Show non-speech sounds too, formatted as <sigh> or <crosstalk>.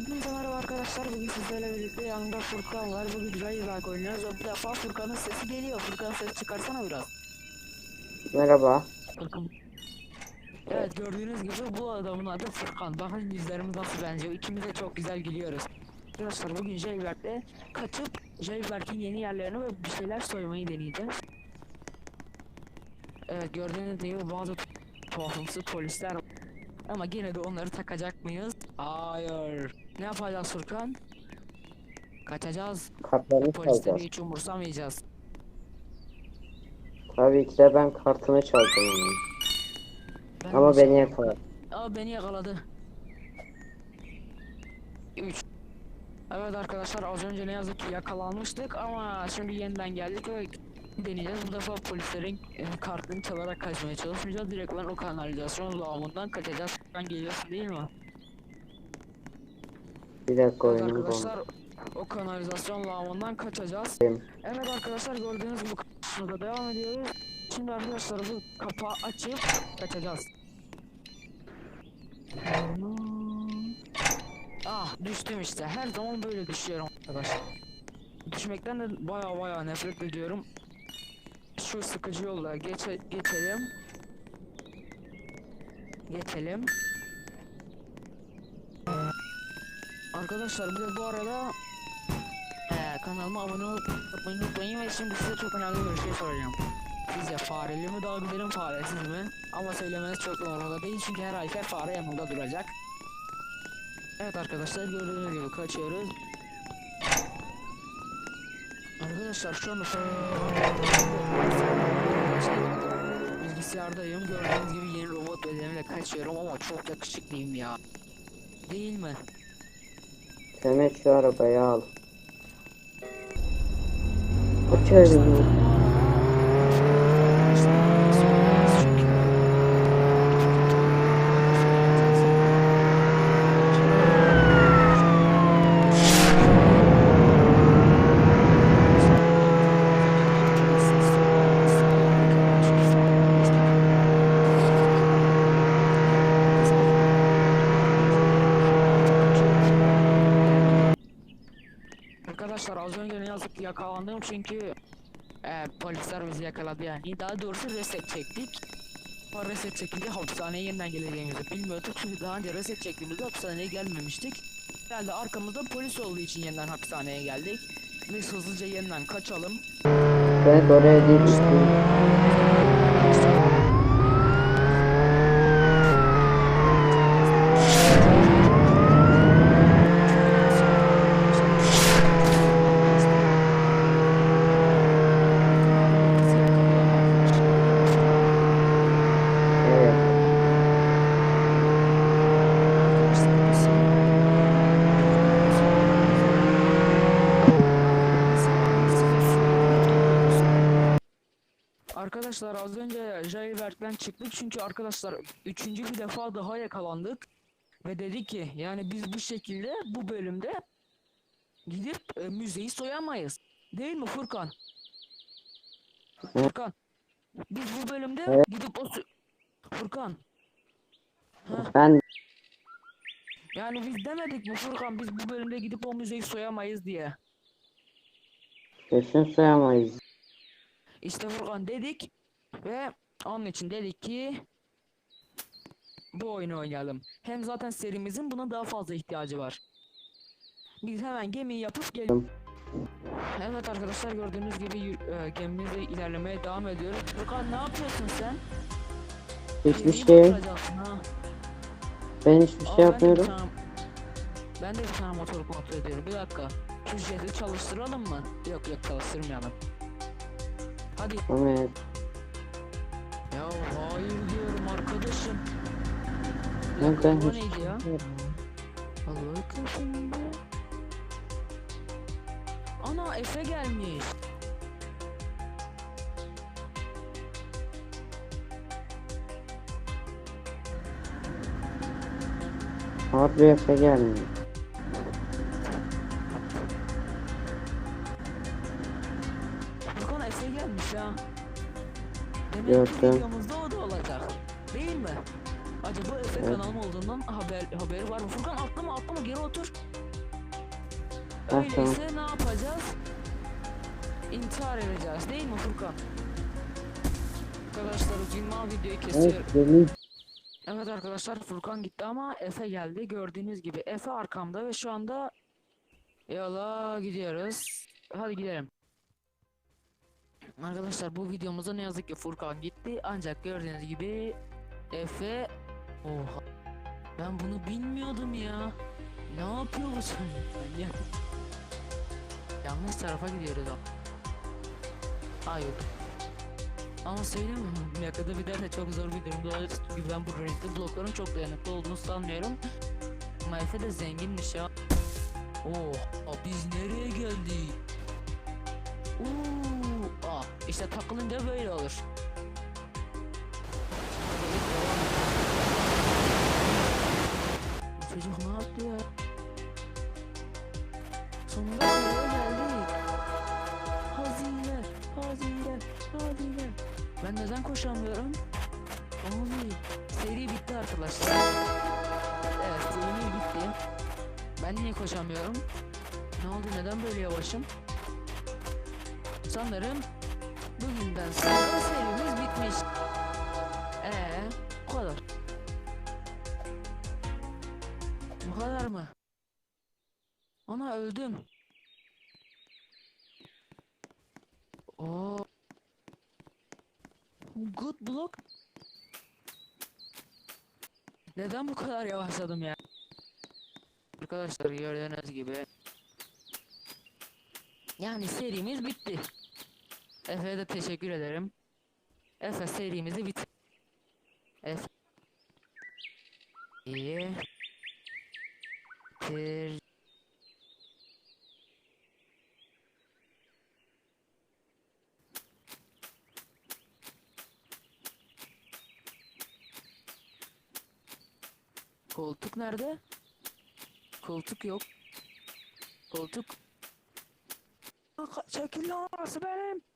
Hepinize merhaba arkadaşlar. Bugün sizlerle birlikte yanımda Furkan var. Bugün Railback oynuyoruz. ve Bu defa Furkan'ın sesi geliyor. Furkan ses çıkarsana biraz. Merhaba. Furkan. Evet gördüğünüz gibi bu adamın adı Furkan. Bakın yüzlerimiz nasıl benziyor. İkimiz de çok güzel gülüyoruz. Arkadaşlar bugün Jailback'te kaçıp Jailback'in yeni yerlerini ve bir şeyler soymayı deneyeceğiz. Evet gördüğünüz gibi bazı tuhafımsı polisler. Ama yine de onları takacak mıyız? Hayır. Ne yapacağız Furkan? Kaçacağız. Kartlarını Polisleri çalacağız. hiç umursamayacağız. Tabii ki de ben kartını çaldım onun. Ben Ama beni yakaladı. Aa beni yakaladı. 3 Evet arkadaşlar az önce ne yazık ki yakalanmıştık ama şimdi yeniden geldik ve deneyeceğiz. Bu defa polislerin e, kartını çalarak kaçmaya çalışmayacağız. Direkt olarak o kanalizasyon lağımından kaçacağız. Ben geliyorsun değil mi? Bir dakika Evet oyunum arkadaşlar o kanalizasyon lağımından kaçacağız. Benim. Evet arkadaşlar gördüğünüz bu kısmında devam ediyoruz. Şimdi arkadaşlar bu kapağı açıp kaçacağız. Ah düştüm işte. Her zaman böyle düşüyorum arkadaşlar. Düşmekten de baya baya nefret ediyorum. Şu sıkıcı yolla geçe geçelim. Geçelim. Arkadaşlar bir de bu arada ee, kanalıma abone olup unutmayı unutmayın ve şimdi size çok önemli bir şey soracağım. Sizce fareli mi daha güzelim faresiz mi? Ama söylemeniz çok doğru değil çünkü her halükarda fare yanında duracak. Evet arkadaşlar gördüğünüz gibi kaçıyoruz. Arkadaşlar şu anda bilgisayardayım gördüğünüz gibi yeni robot bedenimle kaçıyorum ama çok yakışıklıyım ya. Değil mi? Mehmet şu arabayı al. Uçarım. Arkadaşlar az önce ne yazık ki yakalandım çünkü e, polisler bizi yakaladı yani. Daha doğrusu reset çektik. O reset çekince hapishaneye yeniden geleceğimizi bilmiyorduk çünkü daha önce reset çektiğimizde hapishaneye gelmemiştik. Herhalde arkamızda polis olduğu için yeniden hapishaneye geldik. Biz hızlıca yeniden kaçalım. Ben oraya değil. Evet. Arkadaşlar az önce Jailberg'den çıktık çünkü arkadaşlar üçüncü bir defa daha yakalandık ve dedi ki yani biz bu şekilde bu bölümde gidip e, müzeyi soyamayız. Değil mi Furkan? Furkan. Biz bu bölümde gidip o Furkan. Heh, Ben yani biz demedik mi Furkan biz bu bölümde gidip o müzeyi soyamayız diye. kesin soyamayız. İşte Furkan dedik ve onun için dedik ki bu oyunu oynayalım. Hem zaten serimizin buna daha fazla ihtiyacı var. Biz hemen gemiyi yapıp gelelim. Evet arkadaşlar gördüğünüz gibi e, gemimizle ilerlemeye devam ediyoruz. Furkan ne yapıyorsun sen? Hiçbir Gemiyi şey. ha. Ben hiçbir Aa, şey ben de bir yapmıyorum. tane- Ben de bir tane motor kontrol ediyorum. Bir dakika. Şu jeti çalıştıralım mı? Yok yok çalıştırmayalım. Hadi. Mehmet. Ya hayır diyorum arkadaşım. Bir Ben, hiç neydi ya? Allah kahretsin. Ana Efe gelmiş. Abi Efe gelmiyor. Gördüm. o da olacak. Değil mi? Acaba Efe Evet. kanalım olduğunu bundan haber haberi var mı? Furkan atlama atlama geri otur. Ah, tamam. Öyleyse ne yapacağız? İntihar edeceğiz değil mi Furkan? Arkadaşlar Cimma videoyu kesiyor. Evet Evet arkadaşlar Furkan gitti ama Efe geldi. Gördüğünüz gibi Efe arkamda ve şu anda yola gidiyoruz. Hadi gidelim. Arkadaşlar bu videomuzda ne yazık ki Furkan gitti. Ancak gördüğünüz gibi Efe Oha. Ben bunu bilmiyordum ya. Ne yapıyor bu sen? Ya. <laughs> Yanlış tarafa gidiyoruz ama. Hayır. Ama söyleyeyim mi? Yakada bir derse çok zor bir durumda olacağız. Çünkü ben bu renkli blokların çok dayanıklı olduğunu sanmıyorum. Ama Efe de zenginmiş ya. Oh, biz nereye geldik? Ah, işte takılınca böyle olur. Çocuk ne yaptı ya? Sonunda geldik. Hazine, hazine, hazine. Ben neden koşamıyorum? Abi, seri bitti arkadaşlar. Evet, seri bitti. Ben niye koşamıyorum? Ne oldu, neden böyle yavaşım? Sanırım bugünden sonra serimiz bitmiş. Ee, bu kadar. Bu kadar mı? Ana öldüm. Oo. Good block. Neden bu kadar yavaşladım ya? Arkadaşlar gördüğünüz gibi. Yani serimiz bitti. Efe'ye de teşekkür ederim. Efe serimizi bit. Efe. İyi. Bitir. Koltuk nerede? Koltuk yok. Koltuk. Çekil lan orası benim.